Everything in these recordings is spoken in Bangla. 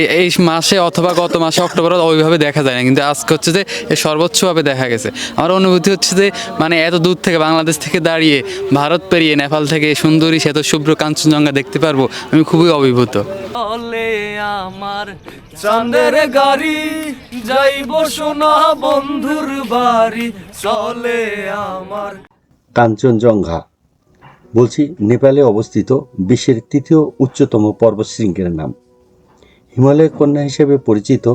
এই এই মাসে অথবা গত মাসে অক্টোবর ওইভাবে দেখা যায় না। কিন্তু আজকে হচ্ছে যে এ সর্বোচ্চভাবে দেখা গেছে। আমার অনুভূতি হচ্ছে যে মানে এত দূর থেকে বাংলাদেশ থেকে দাঁড়িয়ে ভারত পেরিয়ে নেপাল থেকে সুন্দরী শ্বেত শুভ্র কাঞ্চনজঙ্ঘা দেখতে পারব আমি খুবই অভিভূত। চলে আমার চাঁদের গাড়ি যাইব সোনা বন্ধুর বাড়ি। চলে আমার কাঞ্চনজঙ্ঘা বলছি নেপালে অবস্থিত বিশ্বের তৃতীয় উচ্চতম পর্বত শৃঙ্গের নাম। হিমালয় কন্যা হিসেবে পরিচিত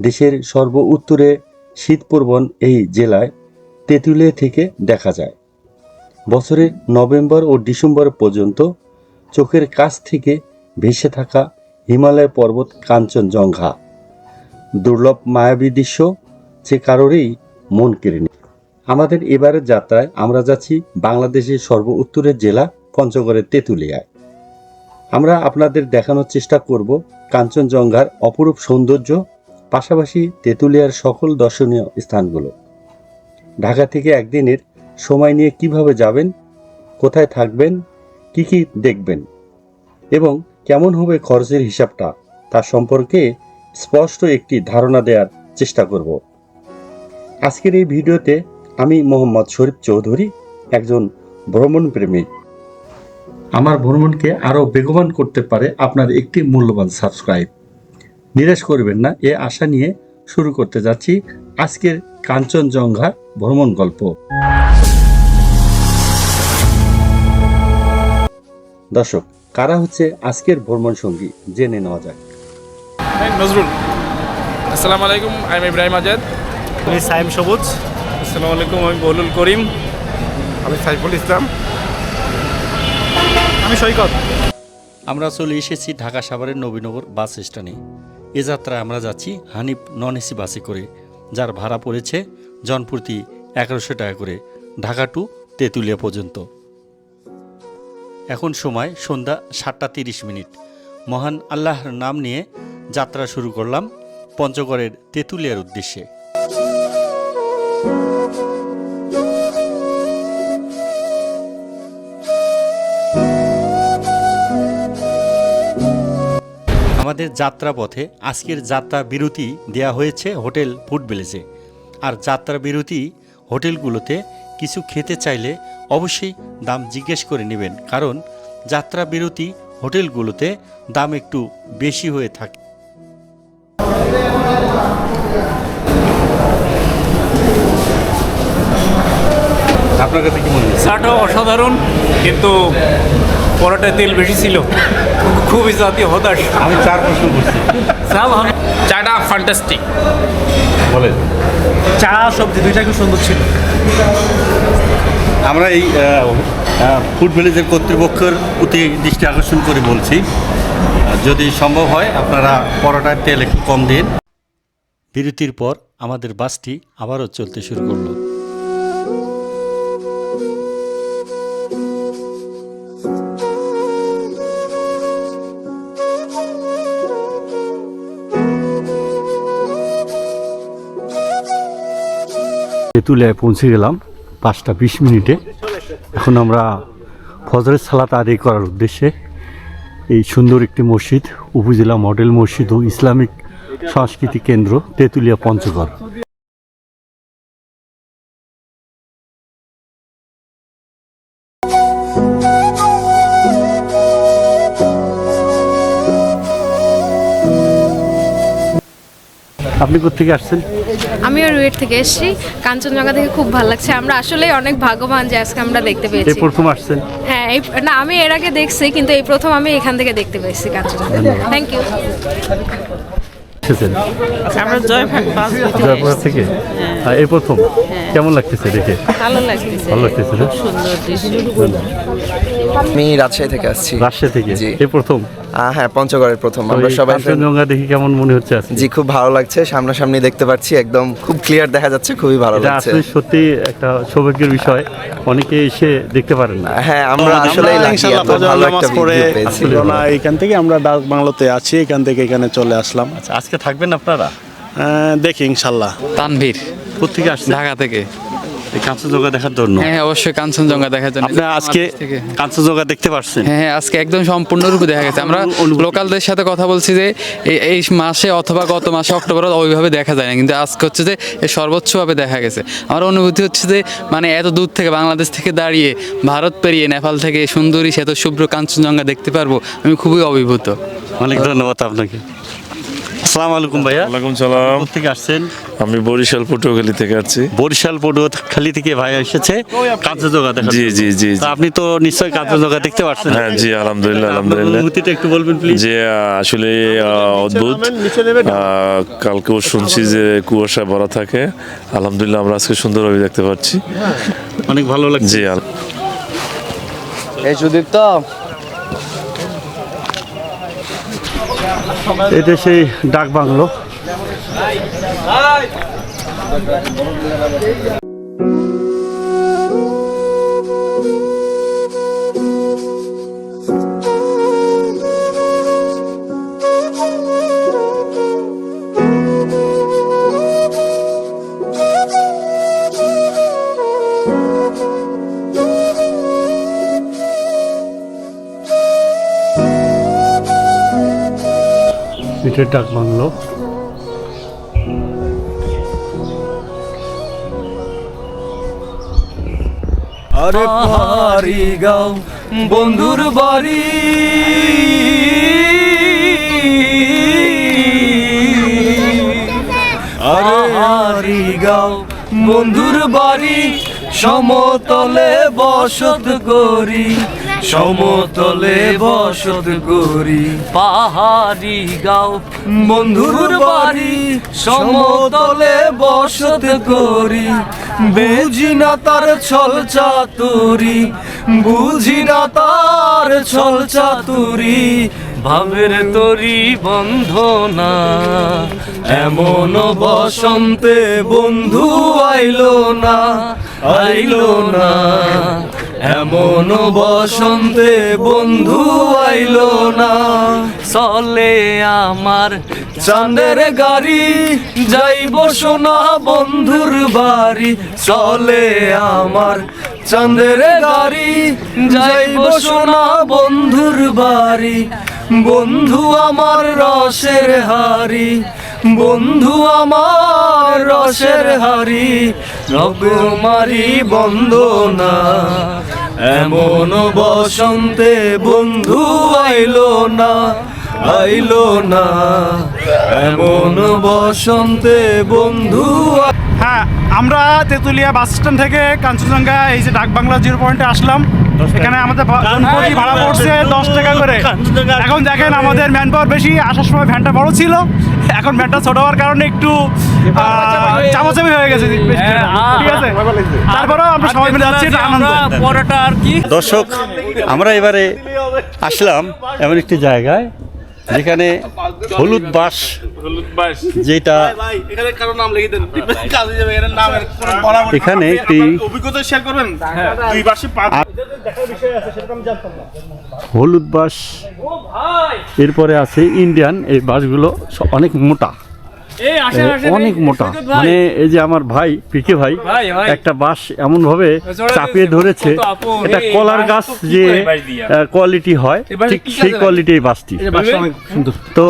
দেশের সর্ব উত্তরে শীতপ্রবণ এই জেলায় তেঁতুলিয়া থেকে দেখা যায়। বছরের নভেম্বর ও ডিসেম্বর পর্যন্ত চোখের কাছ থেকে ভেসে থাকা হিমালয় পর্বত কাঞ্চনজঙ্ঘা। দুর্লভ মায়াবী দৃশ্য যে কারোরই মন কেড়ে নেই। আমাদের এবারের যাত্রায় আমরা যাচ্ছি বাংলাদেশের সর্ব উত্তরের জেলা, পঞ্চগড়ের তেঁতুলিয়ায়। আমরা আপনাদের দেখানোর চেষ্টা করব কাঞ্চনজঙ্ঘার অপরূপ সৌন্দর্য, পাশাপাশি তেঁতুলিয়ার সকল দর্শনীয় স্থানগুলো। ঢাকা থেকে একদিনের সময় নিয়ে কীভাবে যাবেন, কোথায় থাকবেন, কি কি দেখবেন, এবং কেমন হবে খরচের হিসাবটা তার সম্পর্কে স্পষ্ট একটি ধারণা দেওয়ার চেষ্টা করব। আজকের এই ভিডিওতে আমি মোহাম্মদ শরীফ চৌধুরী, একজন ভ্রমণ প্রেমী আমার ভ্রমণকে আরও বেগবান করতে পারে আপনার একটি মূল্যবান সাবস্ক্রাইব নিরাশ করবেন না এ আশা নিয়ে শুরু করতে যাচ্ছি আজকের কাঞ্চনজঙ্ঘা ভ্রমণ গল্প। দর্শক কারা হচ্ছে আজকের ভ্রমণ সঙ্গী? জেনে নেওয়া যাক। নজরুল। আসসালামু আলাইকুম আই এম ইব্রাহিম আজাদ আমি সাইম সবুজ। আসসালামু আলাইকুম আমি বলুল করিম। আমি সাইফুল ইসলাম। আমি সৈকত। আমরা চলে এসেছি ঢাকা সাভারের নবীনগর বাস স্ট্যান্ডে। এ যাত্রায় আমরা যাচ্ছি হানিফ নন এসি বাসে করে, যার ভাড়া পড়েছে জনপ্রতি এগারোশো টাকা করে, ঢাকা টু তেঁতুলিয়া পর্যন্ত। এখন সময় সন্ধ্যা সাতটা তিরিশ মিনিট। মহান আল্লাহর নাম নিয়ে যাত্রা শুরু করলাম পঞ্চগড়ের তেঁতুলিয়ার উদ্দেশ্যে। আমাদের যাত্রাপথে আজকের যাত্রা বিরতি দেয়া হয়েছে হোটেল ফুড ভিলেজে। আর যাত্রা বিরতি হোটেলগুলোতে কিছু খেতে চাইলে অবশ্যই দাম জিজ্ঞেস করে নেবেন কারণ যাত্রা বিরতি হোটেলগুলোতে দাম একটু বেশি হয়ে থাকে। আপনার কাছে কি মনে হয় চাটা অসাধারণ কিন্তু পরোটায় তেল বেশি ছিল। খুবই জাতীয় হতাশ। আমি চার প্রশ্ন করছি। চাটা ফ্যান্টাস্টিক বলেন। চা সবজি দুইটা খুব সুন্দর ছিল। আমরা এই ফুড ভিলেজের কর্তৃপক্ষের প্রতি দৃষ্টি আকর্ষণ করে বলছি। যদি সম্ভব হয় আপনারা পরোটার তেল একটু কম দিন। বিরতির পর আমাদের বাসটি আবারও চলতে শুরু করল। তেঁতুলিয়ায় পৌঁছে গেলাম পাঁচটা বিশ মিনিটে। এখন আমরা ফজরের সালাত আদায় করার উদ্দেশ্যে এই সুন্দর একটি মসজিদ, উপজেলা মডেল মসজিদ ও ইসলামিক সংস্কৃতি কেন্দ্র, তেঁতুলিয়া পঞ্চগড়। আপনি কোথেকে আসছেন? আমিও রুয়েট থেকে এসেছি। কাঞ্চনজঙ্ঘা থেকে খুব ভালো লাগছে। আমরা আসলেই অনেক ভাগ্যবান যে আজকে আমরা দেখতে এই পেয়েছি। প্রথম আসছেন। হ্যাঁ এই না আমি এর আগে দেখছি কিন্তু এই প্রথম আমি এখান থেকে দেখতে পেয়েছি কাঞ্চনজঙ্ঘা। থ্যাংক ইউ এসেছেন। আমরা জয়পুর থেকে? এই প্রথম কেমন লাগতেছে দেখে? ভালো লাগতেছে। ভালো লাগতেছে সুন্দর দৃশ্য। আমি রাজশাহী থেকে আসছি। রাজশাহী থেকে? জি। এই প্রথম? হ্যাঁ পঞ্চগড়ের প্রথম। আমরা সবাই কাঞ্চনজঙ্ঘা দেখে কেমন মনে হচ্ছে আজকে? জি খুব ভালো লাগছে। সামনাসামনি দেখতে পাচ্ছি একদম খুব ক্লিয়ার দেখা যাচ্ছে খুবই ভালো এটা লাগছে। আসলে সত্যি একটা সৌভাগ্যের বিষয়। অনেকে এসে দেখতে পারেন না। হ্যাঁ আমরা আসলে নামাজ পড়ে পেয়েছি। রওনা এখান থেকে আমরা ডাক বাংলাতে আছি এখান থেকে এখানে চলে আসলাম। আচ্ছা আজকে থাকবেন আপনারা? আহ, দেখি ইনশাল্লাহ তানভীর। কোথেকে আসছেন? ঢাকা থেকে। কাঞ্চনজঙ্ঘা দেখার জন্য? হ্যাঁ অবশ্যই কাঞ্চনজঙ্ঘা দেখার জন্য। আপনি আজকে কাঞ্চনজঙ্ঘা দেখতে পারছেন? হ্যাঁ হ্যাঁ আজকে একদম সম্পূর্ণরূপে দেখা গেছে। আমরা লোকালদের সাথে কথা বলছি যে এই মাসে অথবা গত মাসে অক্টোবরে ওইভাবে দেখা যায় না। কিন্তু আজকে হচ্ছে যে সর্বোচ্চভাবে দেখা গেছে। আমার অনুভূতি হচ্ছে যে মানে এত দূর থেকে বাংলাদেশ থেকে দাঁড়িয়ে ভারত পেরিয়ে নেপাল থেকে সুন্দরী শ্বেত শুভ্র কাঞ্চনজঙ্ঘা দেখতে পারব আমি খুবই অভিভূত। অনেক ধন্যবাদ আপনাকে। আসসালামু আলাইকুম ভাইয়া। ওয়ালাইকুম সালাম। থেকে আসছেন? আমি বরিশাল পটুয়াখালী থেকে আছি বরিশাল পটুয়াখালী থেকে ভাই এসেছে। কাঞ্চনজঙ্ঘা দেখা জি জি জি। আপনি তো নিশ্চয়ই কাঞ্চনজঙ্ঘা দেখতে পারছেন। হ্যাঁ জি আলহামদুলিল্লাহ আলহামদুলিল্লাহ। অনুভূতিটা একটু বলবেন প্লিজ যে আসলে অদ্ভুত। আহ, কালকেও শুনছি যে কুয়াশা ভরা থাকে। আলহামদুলিল্লাহ আমরা আজকে সুন্দরভাবে দেখতে পাচ্ছি। অনেক ভালো লাগছে। জি এই সুদীপ্ত এটা সেই ডাক বাংলো। এটা ডাক বাংলো আরে পাহাড়ি গাও, বন্ধুর বাড়ি। আরে হারি গাও, বন্ধুর বাড়ি, সমতলে বসত করি। সমতলে বসত করি। পাহাড়ি গাও, বন্ধুর বাড়ি, সমতলে বসত করি। বুঝি না তার ছল চাতুরি, বুঝি না তার ছল চাতুরি। ভাবের তরি বন্ধ না এমন বসন্তে বন্ধু আইলো না আইলো না। এমন বসন্তে বন্ধু আইলো না। চলে আমার চাঁদের গাড়ি, যাইব সোনা বন্ধুর বাড়ি, চলে আমার চাঁদের গাড়ি, যাইব সোনা বন্ধুর বাড়ি। বন্ধু আমার রসের হারি বন্ধু আমার রসের হারি রকমারি বন্ধ না এমন বসন্তে বন্ধু আইলো না। আইলো না। এমন বসন্তে বন্ধু হ্যাঁ আমরা তেঁতুলিয়া বাস স্ট্যান্ড থেকে কাঞ্চনজঙ্ঘা এই যে ডাক বাংলা জিরো পয়েন্টে আসলাম। এখানে আমাদের জনপ্রতি ভাড়া পড়ছে দশ টাকা করে। এখন দেখেন আমাদের ম্যান পাওয়ার বেশি আসার সময় ভ্যানটা বড় ছিল। এখন ভ্যানটা ছোট হওয়ার কারণে একটু চাপাচাপি হয়ে গেছে। ঠিক আছে? তারপরেও আমরা সবাই মিলে যাচ্ছি এটা আনন্দ। পরোটা আর কি? দর্শক আমরা এবারে আসলাম এমন একটি জায়গায়। যেখানে হলুদ বাস হলুদ বাস যেটা এখানে একটি অভিজ্ঞতা শেয়ার করবেন? দুই পাশে হলুদ বাস এরপরে আছে ইন্ডিয়ান এই বাসগুলো অনেক মোটা। অনেক মোটা। মানে এই যে আমার ভাই পিকে ভাই একটা বাস এমন ভাবে চাপিয়ে ধরেছে। এটা কলার গাছ যে কোয়ালিটি হয় ঠিক সেই কোয়ালিটি এই বাসটি তো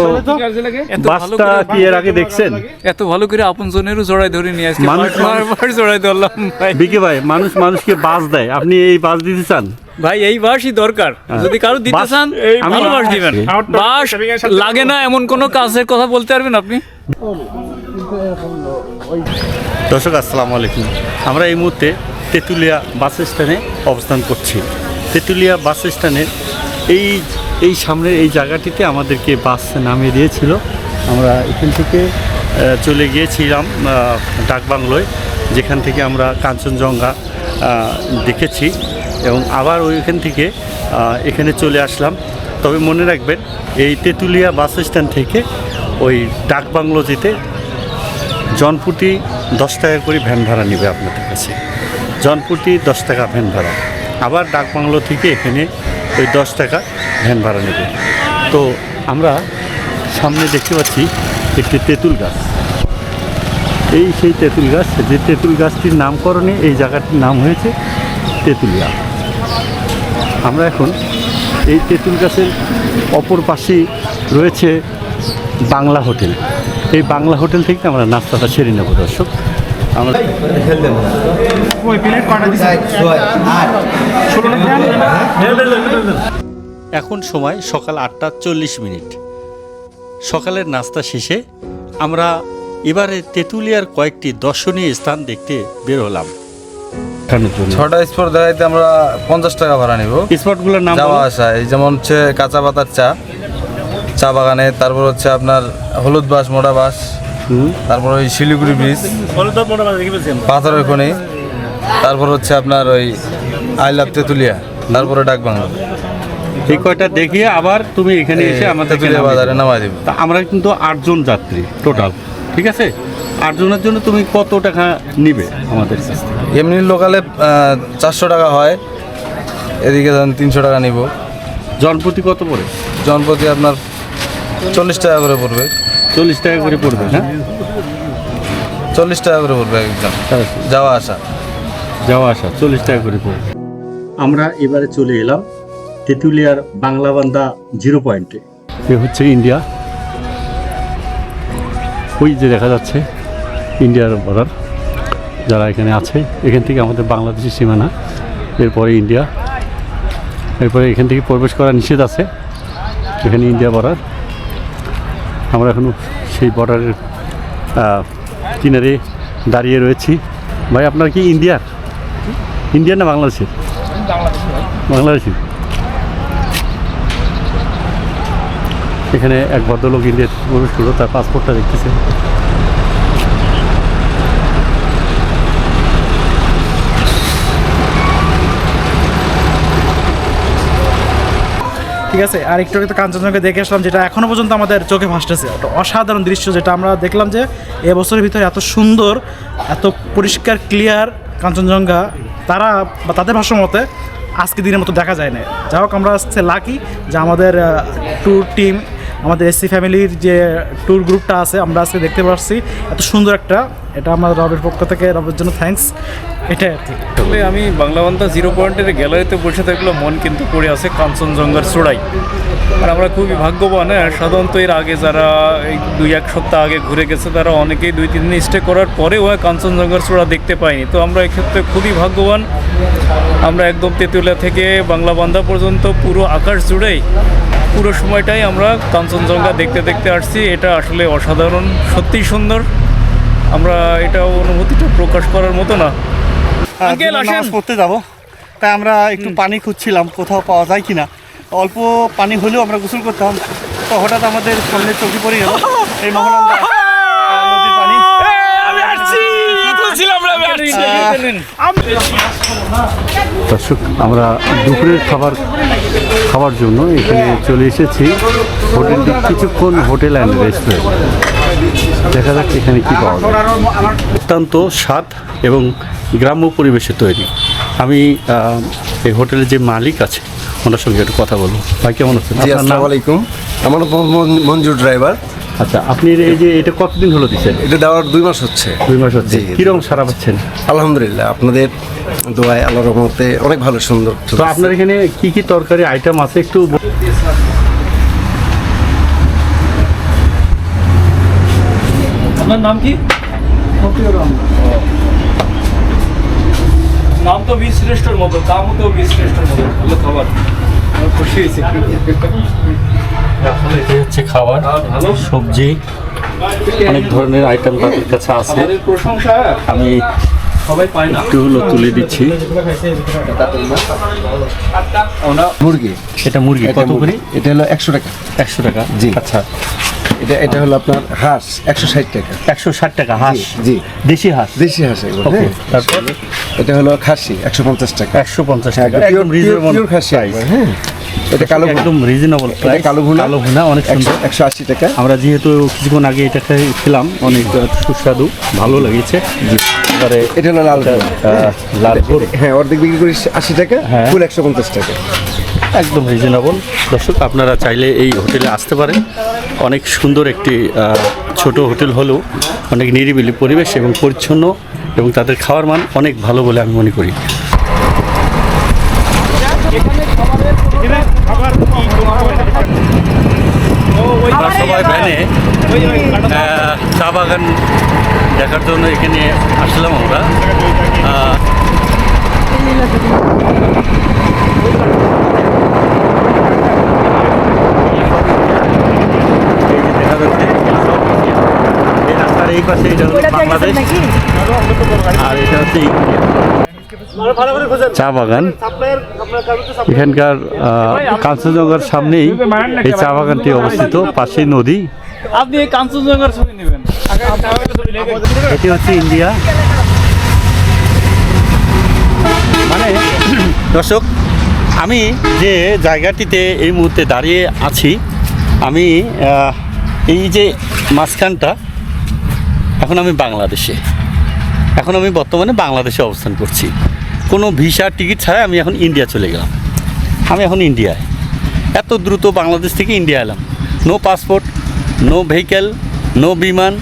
বাসটা কি এর আগে দেখছেন। এত ভালো করে আপন জনেরও জড়াই ধরে নিয়ে আসছে। মানুষ বারবার জড়াই ধরলাম ভাই। বিকে ভাই মানুষ মানুষকে বাস দেয়। আপনি এই বাস দিতে চান? ভাই এই বাসই দরকার। যদি কারও দিতে চান ভালো বাস দিবেন। বাস লাগে না এমন কোনো কাজের কথা বলতে পারবেন আপনি? দর্শক আসসালামু আলাইকুম। আমরা এই মুহূর্তে তেঁতুলিয়া বাস স্ট্যান্ডে অবস্থান করছি। তেঁতুলিয়া বাস স্ট্যান্ডের এই এই সামনের এই জায়গাটিতে আমাদেরকে বাস নামিয়ে দিয়েছিল। আমরা এখান থেকে চলে গিয়েছিলাম ডাকবাংলোয় যেখান থেকে আমরা কাঞ্চনজঙ্ঘা দেখেছি। এবং আবার ওইখান থেকে এখানে চলে আসলাম। তবে মনে রাখবেন, এই তেঁতুলিয়া বাস স্ট্যান্ড থেকে ওই ডাকবাংলো যেতে জনপ্রতি দশ টাকা করে ভ্যান ভাড়া নেবে আপনাদের কাছে। জনপ্রতি দশ টাকা ভ্যান ভাড়া। আবার ডাকবাংলো থেকে এখানে ওই দশ টাকা ভ্যান ভাড়া নেবে। তো আমরা সামনে দেখতে পাচ্ছি একটি তেঁতুল গাছ। এই সেই তেঁতুল গাছ, যে তেঁতুল গাছটির নামকরণে এই জায়গাটির নাম হয়েছে তেঁতুলিয়া। আমরা এখন এই তেঁতুল গাছের অপর পাশেই রয়েছে বাংলা হোটেল। এই বাংলা হোটেল থেকে আমরা নাস্তাটা সেরে নেব দর্শক। আমরা এখন সময় সকাল আটটা চল্লিশ মিনিট। সকালের নাস্তা শেষে আমরা এবারে তেঁতুলিয়ার কয়েকটি দর্শনীয় স্থান দেখতে বের হলাম। ছটা স্পট দেখাইতে আমরা পঞ্চাশ টাকা ভাড়া নিব। স্পটগুলোর নাম যাওয়া আসা এই যেমন হচ্ছে কাঁচা পাতার চা চা বাগানে তারপর হচ্ছে আপনার হলুদ বাস মোটা বাস হুম। তারপর ওই শিলিগুড়ি ব্রিজ পাথরের খনি তারপর হচ্ছে আপনার ওই আই লাভ তেঁতুলিয়া তারপরে ডাক বাংলা। এই কয়টা দেখিয়ে আবার তুমি এখানে এসে আমাদের বাজারে নামাই দিব। তা আমরা কিন্তু আটজন যাত্রী টোটাল ঠিক আছে? আটজনের জন্য তুমি কত টাকা নিবে আমাদের কাছ থেকে? এমনি লোকালে চারশো টাকা হয়। এদিকে ধরেন তিনশো টাকা নিব। জনপ্রতি কত পড়ে? জনপ্রতি আপনার চল্লিশ টাকা করে পড়বে। চল্লিশ টাকা করে পড়বে হ্যাঁ? চল্লিশ টাকা করে পড়বে একজন যাওয়া আসা। যাওয়া আসা চল্লিশ টাকা করে পড়বে। আমরা এবারে চলে এলাম তেঁতুলিয়ার বাংলাবান্ধা জিরো পয়েন্টে। এ হচ্ছে ইন্ডিয়া। ওই যে দেখা যাচ্ছে। ইন্ডিয়ার বর্ডার যারা এখানে আছে। এখান থেকে আমাদের বাংলাদেশের সীমানা, এরপরে ইন্ডিয়া। এরপরে এখান থেকে প্রবেশ করা নিষেধ আছে, এখানে ইন্ডিয়া বর্ডার আমরা এখনও সেই বর্ডারের কিনারে দাঁড়িয়ে রয়েছি। ভাই, আপনার কি ইন্ডিয়ার? ইন্ডিয়ান না বাংলাদেশের? বাংলাদেশি এখানে এক ভদ্রলোক ইন্ডিয়ার প্রবেশ করল, তার পাসপোর্টটা দেখতেছে। ঠিক আছে? আর একটু একটু কাঞ্চনজঙ্ঘা দেখে আসলাম, যেটা এখনও পর্যন্ত আমাদের চোখে ভাসতেছে। একটা অসাধারণ দৃশ্য যেটা আমরা দেখলাম যে এবছরের ভিতরে এত সুন্দর, এত পরিষ্কার ক্লিয়ার কাঞ্চনজঙ্ঘা, তারা বা তাদের ভাষ্য মতে আজকে দিনের মতো দেখা যায় না যাই হোক, আমরা লাকি যে আমাদের ট্যুর টিম আমাদের এসসি ফ্যামিলির যে ট্যুর গ্রুপটা আছে, আমরা আজকে দেখতে পাচ্ছি এত সুন্দর একটা, এটা আমার রবের পক্ষ থেকে রবের জন্য থ্যাঙ্কস এটাই আর কি। আসলে আমি বাংলাবান্ধা জিরো পয়েন্টের গ্যালারিতে বসে থাকলে মন কিন্তু পড়ে আছে কাঞ্চনজঙ্ঘার চূড়াই আর আমরা খুবই ভাগ্যবান আর সাধারণত এর আগে যারা এই দুই এক সপ্তাহ আগে ঘুরে গেছে, তারা অনেকেই দুই তিন দিন স্টে করার পরেও, হয়, কাঞ্চনজঙ্ঘার চূড়া দেখতে পাইনি তো আমরা এক্ষেত্রে খুবই ভাগ্যবান। আমরা একদম তেঁতুলিয়া থেকে বাংলাবান্ধা পর্যন্ত পুরো আকাশ জুড়েই পুরো সময়টাই আমরা কাঞ্চনজঙ্ঘা দেখতে দেখতে আসছি। এটা আসলে অসাধারণ সত্যিই সুন্দর। আমরা এটা অনুভূতিটা প্রকাশ করার মতো না। আঙ্কেল, আসেন। নামাজ পড়তে যাব। তাই আমরা একটু পানি খুঁজছিলাম কোথাও পাওয়া যায় কিনা। অল্প পানি হলেও আমরা গোসল করতাম। তো হঠাৎ আমাদের সামনে চোখে পড়ে গেল। এই মহানন্দা। দর্শক আমরা দুপুরের খাবার খাওয়ার জন্য এখানে চলে এসেছি হোটেলটি কিছুক্ষণ হোটেল অ্যান্ড রেস্টুরেন্ট। দেখা যাক এখানে কি পাওয়া যায়। অত্যন্ত স্বাদ এবং গ্রাম্য পরিবেশে তৈরি। আমি এই হোটেলের যে মালিক আছে ওনার সঙ্গে একটু কথা বলব। ভাই কেমন আছেন? আসসালামু আলাইকুম। আমার নাম মন- মঞ্জু ড্রাইভার। আচ্ছা আপনি এই যে এটা কতদিন হলো দিচ্ছেন? এটা দেওয়ার দুই মাস হচ্ছে। দুই মাস হচ্ছে। কীরকম সারা পাচ্ছেন? আলহামদুলিল্লাহ আপনাদের দোয়ায় আল্লাহ রহমতে অনেক ভালো সুন্দর তো আপনার এখানে কি কি তরকারি আইটেম আছে একটু আপনার নাম কি? নাম তো বীজ শ্রেষ্ঠর মতো দামও তো বীজ শ্রেষ্ঠর মতো ভালো খাবার। খুশি হয়েছে। এই হচ্ছে খাবার সবজি অনেক ধরনের আইটেম তাদের কাছে আছে। আমি একটু হলো তুলে দিচ্ছি। মুরগি। এটা মুরগি এটা কত করে? এটা হলো একশো টাকা। একশো টাকা? জি। আচ্ছা। এটা এটা হলো আপনার হাঁস একশো ষাট টাকা। একশো ষাট টাকা হাঁস? জি দেশি হাঁস? দেশি হাঁস ওকে হ্যাঁ। তারপর? এটা হলো খাসি একশো পঞ্চাশ টাকা। একশো পঞ্চাশ হ্যাঁ, টাকা একদম রিজনেবল খাসি হ্যাঁ। এটা কালো একদম রিজনেবল এটা কালো ভুনা। কালো ভুনা অনেক সুন্দর। একশো- আশি টাকা। আমরা যেহেতু কিছুক্ষণ আগে এটা খেয়ে- খেলাম অনেক সুস্বাদু ভালো লেগেছে। এবারে এটা হলো লাল। লাল হ্যাঁ অর্ধেক বিক্রি করি আশি টাকা হ্যাঁ। ফুল একশো পঞ্চাশ টাকা। একদম রিজনেবল দর্শক আপনারা চাইলে এই হোটেলে আসতে পারেন। অনেক সুন্দর একটি ছোট হোটেল হলেও অনেক নিরিবিলি পরিবেশ এবং পরিচ্ছন্ন এবং তাদের খাওয়ার মান অনেক ভালো বলে আমি মনে করি। সবাই ভ্যানে। চা বাগান দেখার জন্য এখানে আসলাম আমরা। এই দেখা যাচ্ছে এই পাশে এটা হলো বাংলাদেশ আর এটা হচ্ছে চা বাগান। এখানকার কাঞ্চনজঙ্ঘার সামনেই এই চা বাগানটি অবস্থিত পাশেই নদী। আপনি এই কাঞ্চনজঙ্ঘার ছবি নেবেন। এটি হচ্ছে ইন্ডিয়া। মানে দর্শক আমি যে জায়গাটিতে এই মুহূর্তে দাঁড়িয়ে আছি আমি এই যে মাঝখানটা এখন আমি বাংলাদেশে। এখন আমি বর্তমানে বাংলাদেশে অবস্থান করছি। কোনো ভিসা টিকিট ছাড়াই আমি এখন ইন্ডিয়া চলে গেলাম। আমি এখন ইন্ডিয়ায়। এত দ্রুত বাংলাদেশ থেকে ইন্ডিয়া এলাম। No passport no vehicle no বিমান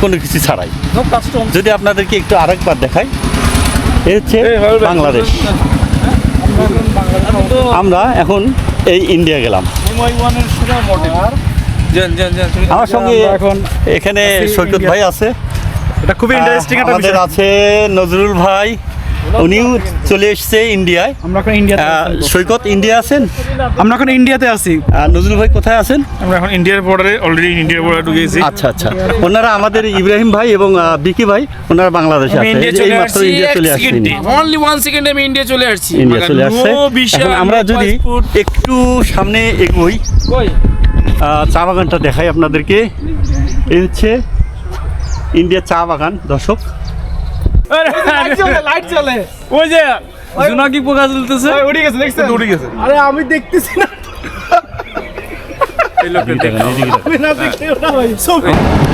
কোনো কিছু ছাড়াই। নো কাস্টম যদি আপনাদেরকে একটু আরেকবার দেখাই এ হচ্ছে বাংলাদেশ। আমরা এখন এই ইন্ডিয়া গেলাম। আমার সঙ্গে এখন এখানে সৈকত ভাই আছে। এটা খুবই ইন্টারেস্টিং আমাদের আছে নজরুল ভাই। উনিও চলে এসছে ইন্ডিয়ায়। আমরা এখন ইন্ডিয়াতে সৈকত ইন্ডিয়া আছেন? আমরা এখন ইন্ডিয়াতে আছি। আর নজরুল ভাই কোথায় আছেন? আমরা এখন ইন্ডিয়ার বর্ডারে অলরেডি ইন্ডিয়ার বর্ডারে ঢুকেছি আচ্ছা আচ্ছা। ওনারা আমাদের ইব্রাহিম ভাই এবং বিকি ভাই ওনারা বাংলাদেশে আছে। এই যে এইমাত্র ইন্ডিয়া চলে আসছেন অনলি ওয়ান সেকেন্ডে আমি ইন্ডিয়া চলে আসছি। ইন্ডিয়া চলে আসছে। এখন আমরা যদি একটু সামনে এগোই চা বাগানটা দেখাই আপনাদেরকে। এই হচ্ছে ইন্ডিয়া চা বাগান দর্শক। লাইট চলে ওই যে জোনাকি পোকা জ্বলতেছে? উঠে গেছে দেখছেন? উঠে গেছে। আরে আমি দেখতেছি না।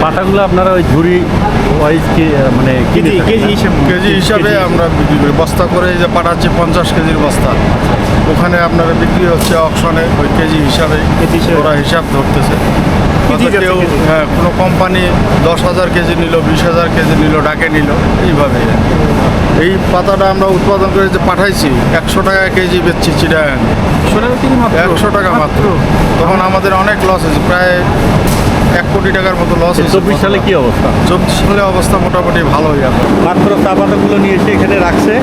পাতাগুলো আপনারা ওই ঝুড়ি ওয়াইজ কি মানে কিনে কেজি হিসেব কেজি হিসাবে আমরা বিক্রি করি। বস্তা করে এই যে পাঠাচ্ছি পঞ্চাশ কেজির বস্তা। ওখানে আপনার বিক্রি হচ্ছে অকশনে ওই কেজি হিসাবে। ওরা হিসাব ধরতেছে। কেউ হ্যাঁ কোনো কোম্পানি দশ হাজার কেজি নিল বিশ হাজার কেজি নিল ডাকে নিল এইভাবে এই পাতাটা আমরা উৎপাদন করে যে পাঠাইছি একশো টাকা কেজি বেচছি চিড়াগাং একশো টাকা মাত্র? তখন আমাদের অনেক লস হয়েছে প্রায় এক কোটি টাকার মতো লস হয়েছে চব্বিশ সালে কি অবস্থা? চব্বিশ সালে অবস্থা মোটামুটি ভালোই এখন। মাত্র চা পাতাগুলো নিয়ে এসে এখানে রাখছে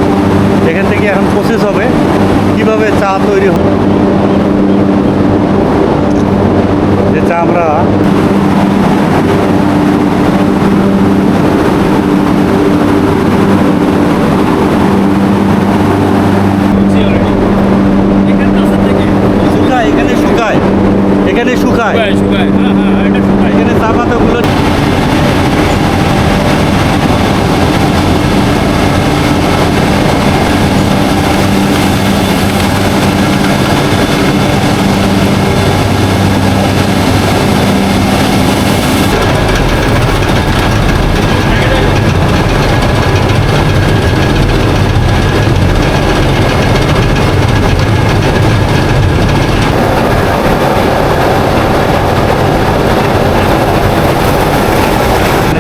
এখান থেকে এখন প্রসেস হবে কীভাবে চা তৈরি হবে যে চামড়া এখানে শুকায় এখানে শুকায় এখানে চা পাতাগুলো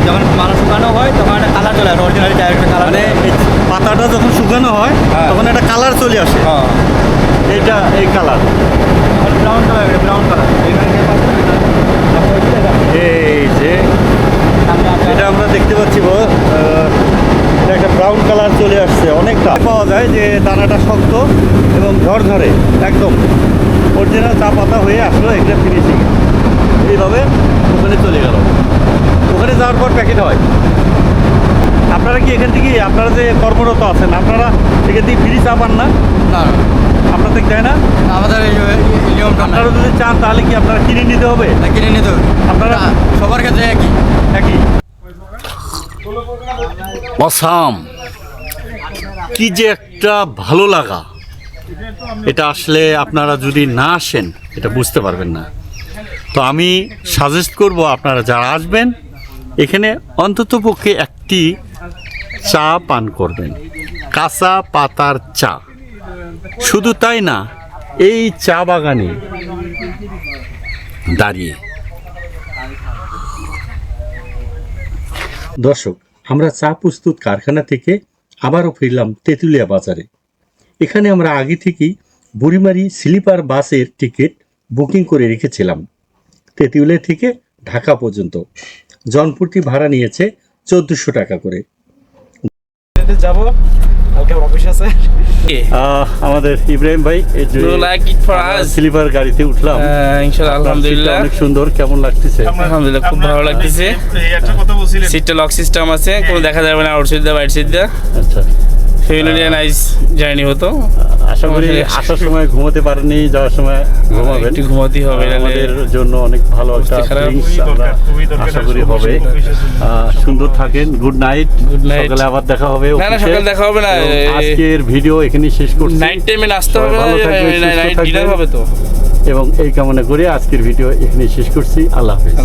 যখন মানুষ শুকানো হয় তখন একটা কালার চলে আসে অরিজিনালি ডাইরেক্ট কালার মানে এই পাতাটা যখন শুকানো হয় তখন একটা কালার চলে আসে এইটা এই colour brown colour brown colour এই যে এটা আমরা দেখতে পাচ্ছি বো, আহ, এটা একটা ব্রাউন কালার চলে আসছে। অনেকটা পাওয়া যায় যে দানাটা শক্ত এবং ঝরঝরে একদম। অরিজিনাল চা পাতা হয়ে আসলো এটা ফিনিশিং এইভাবে ওখানে চলে গেল। ওখানে যাওয়ার পর প্যাকেট হয়। আপনারা কি এখান থেকে আপনারা যে কর্মরত আছেন আপনারা এখান থেকে ফ্রি চা পান না? না। আপনাদের দেয় না? আমাদের আপনারা যদি চান তাহলে কি আপনারা কিনে নিতে হবে? না কিনে নিতে হবে। আপনারা সবার ক্ষেত্রে একই। একই। অসাম, কি যে একটা ভালো লাগা। এটা আসলে আপনারা যদি না আসেন, এটা বুঝতে পারবেন না। তো আমি সাজেস্ট করব আপনারা যারা আসবেন, এখানে অন্তত পক্ষে একটি চা পান করবেন। কাঁচা পাতার চা। শুধু তাই না, এই চা বাগানে দাঁড়িয়ে। দর্শক আমরা চা প্রস্তুত কারখানা থেকে আবারও ফিরলাম তেঁতুলিয়া বাজারে। এখানে আমরা আগে থেকেই বুড়িমারি স্লিপার বাসের টিকিট বুকিং করে রেখেছিলাম। তেঁতুলিয়া থেকে ঢাকা পর্যন্ত। জনপুরটি ভাড়া নিয়েছে চোদ্দোশো টাকা করে। যাব। কালকে অফিস আছে। আমাদের ইব্রাহিম ভাই এই যে স্লিপার গাড়িতে উঠলাম। আলহামদুলিল্লাহ। অনেক সুন্দর কেমন লাগতেছে? আলহামদুলিল্লাহ খুব ভালো লাগতেছে। সিটটা লক সিস্টেম আছে কোনো দেখা যাবে না আউট দা বাইট সিট দা আচ্ছা। ফ্যামিলি নাইস জার্নি হতো আশা করি আসার সময় ঘুমোতে পারেনি যাওয়ার সময় ঘুমাবেন একটু ঘুমাতেই হবে আমাদের জন্য অনেক ভালো একটা খারাপ। drinks আমরা আশা করি হবে সুন্দর থাকেন গুড নাইট. সকালে আবার দেখা হবে না, না, সকালে দেখা হবে না। এবং আজকের ভিডিও এখানেই শেষ করছি নাইট টাইমে নাচতে হবে ভালো থাকবেন, নাইট ডিনার হবে তো এবং এই কামনা করে আজকের ভিডিও এখানে শেষ করছি আল্লাহ হাফিজ